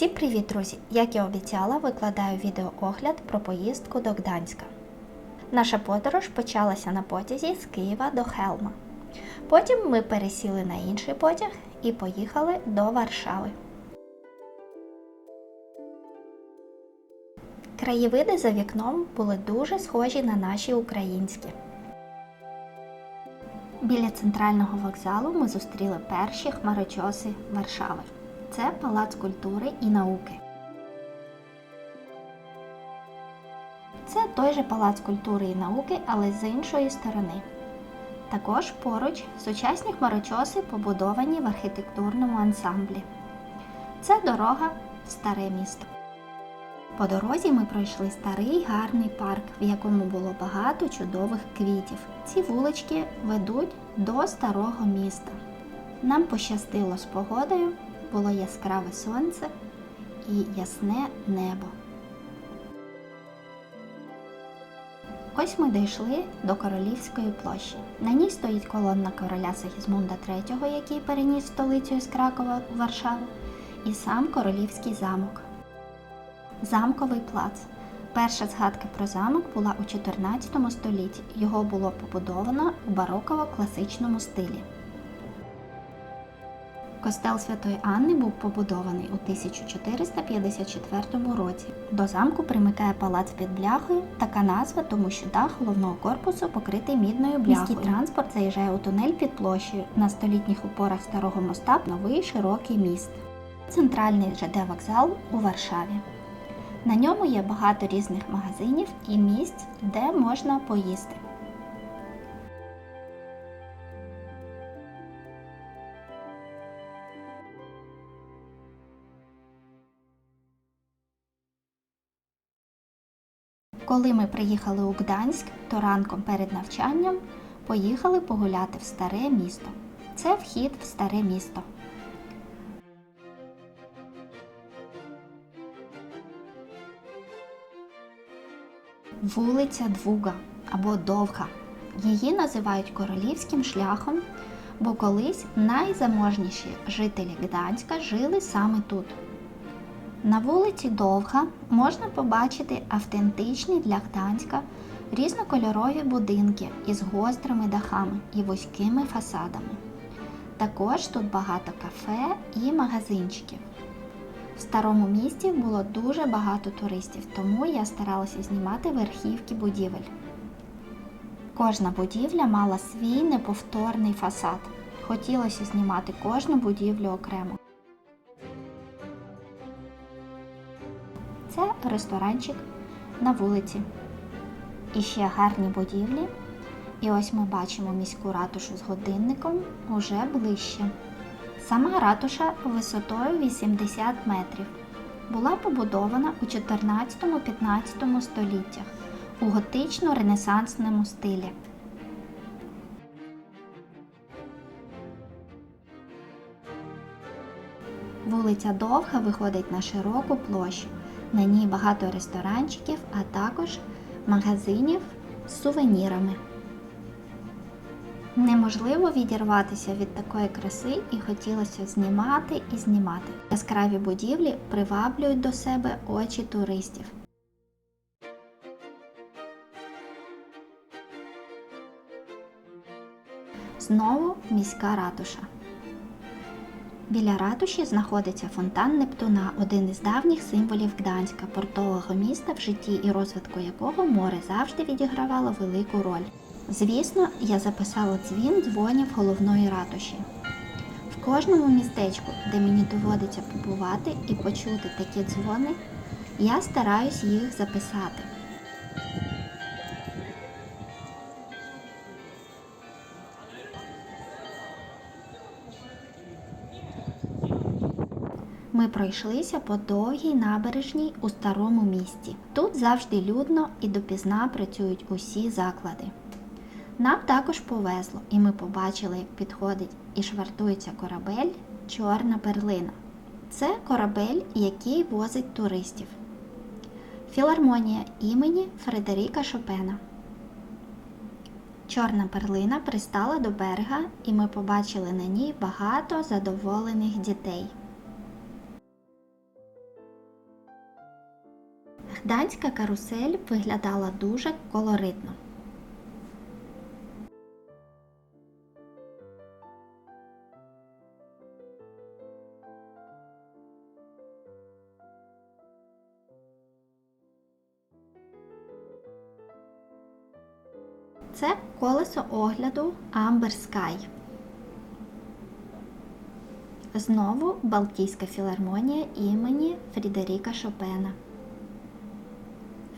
Всім привіт, друзі! Як і обіцяла, викладаю відеоогляд про поїздку до Гданська. Наша подорож почалася на потязі з Києва до Хелма. Потім ми пересіли на інший потяг і поїхали до Варшави. Краєвиди за вікном були дуже схожі на наші українські. Біля центрального вокзалу ми зустріли перші хмарочоси Варшави. Це Палац культури і науки. Це той же Палац культури і науки, але з іншої сторони. Також поруч сучасні хмарочоси побудовані в архітектурному ансамблі. Це дорога в старе місто. По дорозі ми пройшли старий гарний парк, в якому було багато чудових квітів. Ці вулички ведуть до старого міста. Нам пощастило з погодою, було яскраве сонце і ясне небо. Ось ми дійшли до Королівської площі. На ній стоїть колонна короля Сигізмунда III, який переніс столицю із Кракова в Варшаву, і сам королівський замок. Замковий плац. Перша згадка про замок була у 14 столітті. Його було побудовано у бароково-класичному стилі. Костел Святої Анни був побудований у 1454 році. До замку примикає палац під бляхою, така назва, тому що дах головного корпусу покритий мідною бляхою. Міський транспорт заїжджає у тунель під площею. На столітніх опорах старого моста новий широкий міст. Центральний ЖД вокзал у Варшаві. На ньому є багато різних магазинів і місць, де можна поїсти. Коли ми приїхали у Гданськ, то ранком перед навчанням поїхали погуляти в старе місто. Це вхід в старе місто. Вулиця Двуга або Довга. Її називають королівським шляхом, бо колись найзаможніші жителі Гданська жили саме тут. На вулиці Довга можна побачити автентичні для Гданська різнокольорові будинки із гострими дахами і вузькими фасадами. Також тут багато кафе і магазинчиків. В старому місті було дуже багато туристів, тому я старалася знімати верхівки будівель. Кожна будівля мала свій неповторний фасад. Хотілося знімати кожну будівлю окремо. Ресторанчик на вулиці. І ще гарні будівлі. І ось ми бачимо міську ратушу з годинником уже ближче. Сама ратуша висотою 80 метрів. Була побудована у 14-15 століттях у готично-ренесансному стилі. Вулиця Довга виходить на широку площу. На ній багато ресторанчиків, а також магазинів з сувенірами. Неможливо відірватися від такої краси і хотілося знімати і знімати. Яскраві будівлі приваблюють до себе очі туристів. Знову міська ратуша. Біля ратуші знаходиться фонтан Нептуна, один із давніх символів Гданська, портового міста, в житті і розвитку якого море завжди відігравало велику роль. Звісно, я записала дзвін дзвонів головної ратуші. В кожному містечку, де мені доводиться побувати і почути такі дзвони, я стараюсь їх записати. Ми пройшлися по довгій набережній у старому місті. Тут завжди людно і допізна працюють усі заклади. Нам також повезло, і ми побачили, як підходить і швартується корабель Чорна перлина. Це корабель, який возить туристів. Філармонія імені Фредеріка Шопена. Чорна перлина пристала до берега, і ми побачили на ній багато задоволених дітей. Гданська карусель виглядала дуже колоритно. Це колесо огляду Amber Sky. Знову Балтійська філармонія імені Фрідеріка Шопена.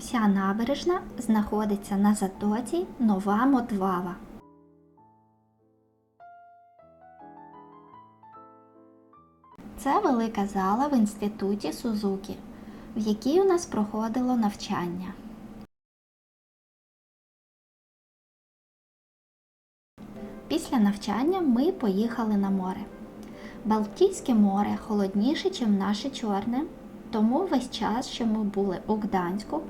Вся набережна знаходиться на затоці Нова Мотвава. Це велика зала в інституті Сузукі, в якій у нас проходило навчання. Після навчання ми поїхали на море. Балтійське море холодніше, ніж наше чорне, тому весь час, що ми були у Гданську,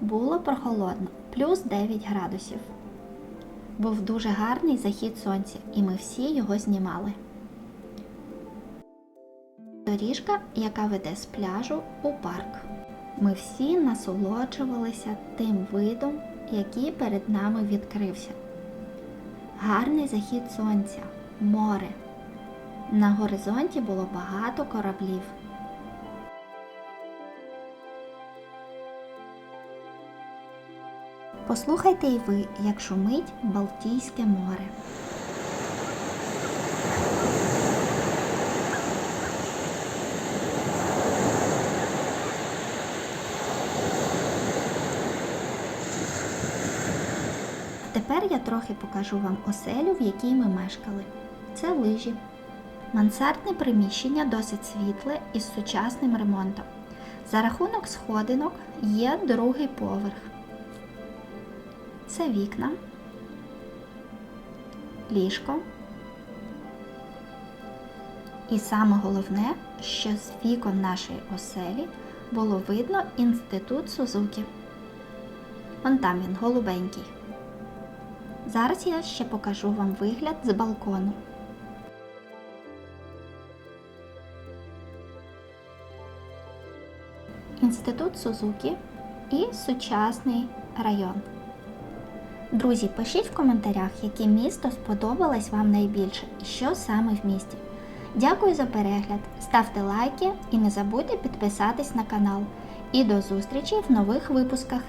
було прохолодно, плюс 9 градусів. Був дуже гарний захід сонця, і ми всі його знімали. Доріжка, яка веде з пляжу у парк. Ми всі насолоджувалися тим видом, який перед нами відкрився. Гарний захід сонця, море. На горизонті було багато кораблів. Послухайте і ви, як шумить Балтійське море. Тепер я трохи покажу вам оселю, в якій ми мешкали. Це лижі. Мансардне приміщення досить світле із сучасним ремонтом. За рахунок сходинок є другий поверх. Це вікна, ліжко. І саме головне, що з вікон нашої оселі було видно інститут Сузукі. Вон там він голубенький. Зараз я ще покажу вам вигляд з балкону. Інститут Сузукі і сучасний район. Друзі, пишіть в коментарях, яке місто сподобалось вам найбільше і що саме в місті. Дякую за перегляд, ставте лайки і не забудьте підписатись на канал. І до зустрічі в нових випусках.